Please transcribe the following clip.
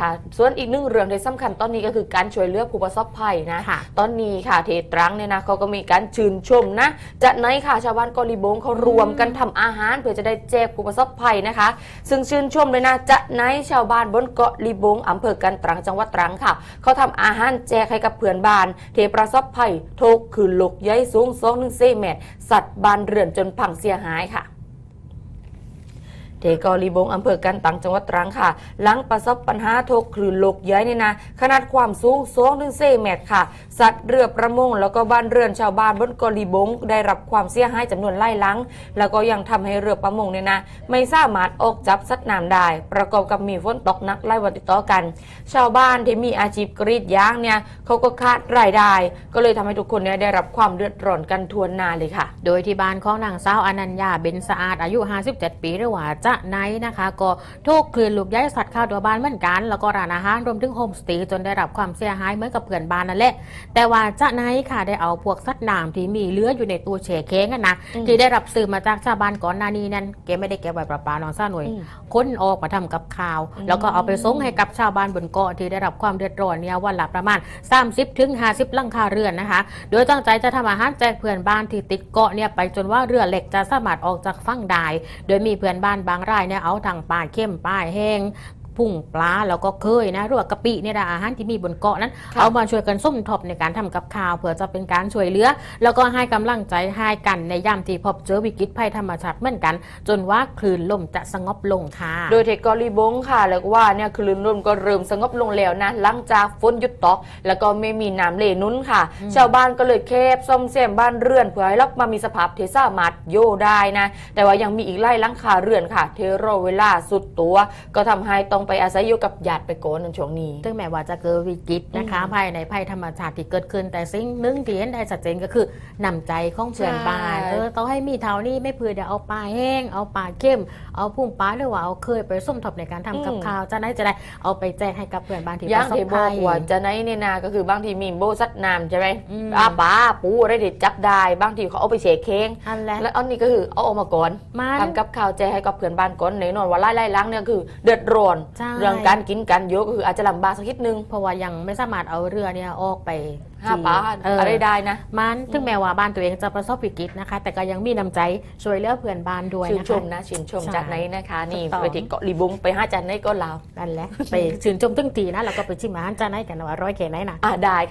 ค่ะ ส่วนอีกหนึ่งเรื่องที่สำคัญตอนนี้ก็คือการช่วยเหลือผู้ประสบภัยนะค่ะตอนนี้ค่ะเทตรังเนี่ยนะเขาก็มีการชื่นชมนะ จะไหนค่ะชาวบ้านเกอลีบงเขารวมกันทำอาหาร เพื่อจะได้แจกผู้ประสบภัยนะคะ ซึ่งชื่นชมเลยนะ จะไหนชาวบ้านบนเกาะลีบงอำเภอกันตรังจังหวัดตรังค่ะ เขาทำอาหารแจกให้กับเพื่อนบ้าน เทประสบภัยโทกคือหลกย้ายสูงสองหนึ่งเซเมตรสัตว์บ้านเรือนจนพังเสียหายค่ะ เทกอลีบงอำเภอกันตังจังหวัดตรังค่ะ หลังประสบปัญหาทกคลื่นลกย้ายนี่นะขนาดความสูง2ถึง4เมตรค่ะ สัตว์เรือประมงแล้วก็บ้านเรือนชาวบ้านบนเกอลีบงได้รับความเสียหายจำนวนไล่ลัง แล้วก็ยังทำให้เรือประมงเนี่ยนะ ไม่สามารถออกจับสัตว์น้ำได้ ประกอบกับมีฝนตกหนักไล่วันติดต่อกัน ชาวบ้านที่มีอาชีพกรีดยางเนี่ยเขาก็ขาดรายได้ ก็เลยทำให้ทุกคนเนี่ยได้รับความเดือดร้อนกันทวนนาเลยค่ะ โดยที่บ้านของนางสาวอนัญญาเบนสะอาดอายุ 57 ปีหรือว่าจะไนนะคะ ก็ถูกคลื่นลูกย้ายสัตว์เข้าตัวบ้านเหมือนกัน แล้วก็ร้านอาหารรวมถึงโฮมสเตย์จนได้รับความเสียหายเหมือนกับเพื่อนบ้านนั่นแหละแต่ว่าจะไนค่ะได้เอาพวกสัตว์น้ำที่มีเหลืออยู่ในตู้แช่แข็งอะนะอืมที่ได้รับซื้อมาจากชาวบ้านก่อนหน้านี้นั้นแกไม่ได้เก็บไว้ประปาน้องซ่าหน่วยอืมค้นออกมาทำกับข้าวอืมแล้วก็เอาไปส่งให้กับชาวบ้านบนเกาะที่ได้รับความเดือดร้อนเนี่ยวันละประมาณ 30ถึง50หลังคาเรือนนะคะ โดยตั้งใจจะทำอาหารแจกเพื่อนบ้านที่ติดเกาะเนี่ยไปจนว่าเรือเหล็กจะสามารถออกจากฝั่งได้โดยมีเพื่อนบ้านบางรายเนี่ยเอาทางป่าเข้มป่าแห้ง พุ่งปลาแล้วก็เคยนะหรือว่ากะปิเนี่ยนะอาหารที่มีบนเกาะนั้นค่ะเอามาช่วยกันส้มทบในการทำกับข้าวเพื่อจะเป็นการช่วยเหลือ แล้วก็ให้กำลังใจให้กันในยามที่พบเจอวิกฤตภัยธรรมชาติเหมือนกัน จนว่าคลื่นลมจะสงบลงค่ะ โดยเทคกอลีบงค่ะแล้วก็ว่าเนี่ยคลื่นลมก็เริ่มสงบลงแล้วนะหลังจากฝนหยุดตกแล้วก็ไม่มีน้ำเลนุ้นค่ะอืมชาวบ้านก็เลยแคบซ่อมแซมบ้านเรือนเพื่อให้รับมามีสภาพเทสามารถโยได้นะ แต่ว่ายังมีอีกไล่หลังคาเรือนค่ะ เทโรเวลาสุดตัว ก็ทำให้ต้องไปอาศัยอยู่กับญาติไปก่อนในช่วงนี้ซึ่งแม้ว่าจะเกิดวิกฤตนะคะอืมภายในภัยธรรมชาติที่เกิดขึ้น แต่สิ่งหนึ่งที่เห็นได้ชัดเจนก็คือนำใจของเพื่อนบ้านใช่เออต้องให้มีเท่านี้ไม่เพื่อเดี๋ยวเอาปลาแห้ง เอาปลาเข้ม เอาพุ่มปลาหรือว่าเอาเคยไปส้มทบในการทำกับข้าวจะได้จะได้เอาไปแจกให้กับเพื่อนบ้านที่ปย่างระสบที่บภัอกยว่าจะไหนเนี่ยนะก็คือบางทีมีโบสัตว์น้ำใช่ไหมอืมอาปลาปูอะไรเด็ดจับได้บางทีเขาเอาไปเฉกเค้งอันแหละแล้วอันนี้ก็คือเอาออกมาก่อนมันทำกับข้าวแจกให้กับเพื่อนบ้านก่อนในนอนว่าไล่ไล่ล้างเนี่ยคือ เดือดร้อนใช่เรื่องการกินการเยอะก็คืออาจจะลำบากสักนิดนึง เพราะว่ายังไม่สามารถเอาเรือเนี่ยออกไปห้าปลาเออออะไรได้นะ มันถึงแม้ว่าบ้านตัวเองจะประสบวิกฤตนะคะ แต่ก็ยังมีน้ำใจช่วยเหลือเพื่อนบ้านด้วยชื่นนะชคะ มนะชื่นชมใช่จากไหนนะคะ นี่ถูกต้อง ไปที่เกาะลีบุงไปห้าจันในก็ลาวนั่นแหละ ไปชื่นชมตึ้งทีนะแล้วก็ไปชิมอาหารจานไหนกันนะว่าอร้อยแค่ไหนนะ อ่าได้ค่ะ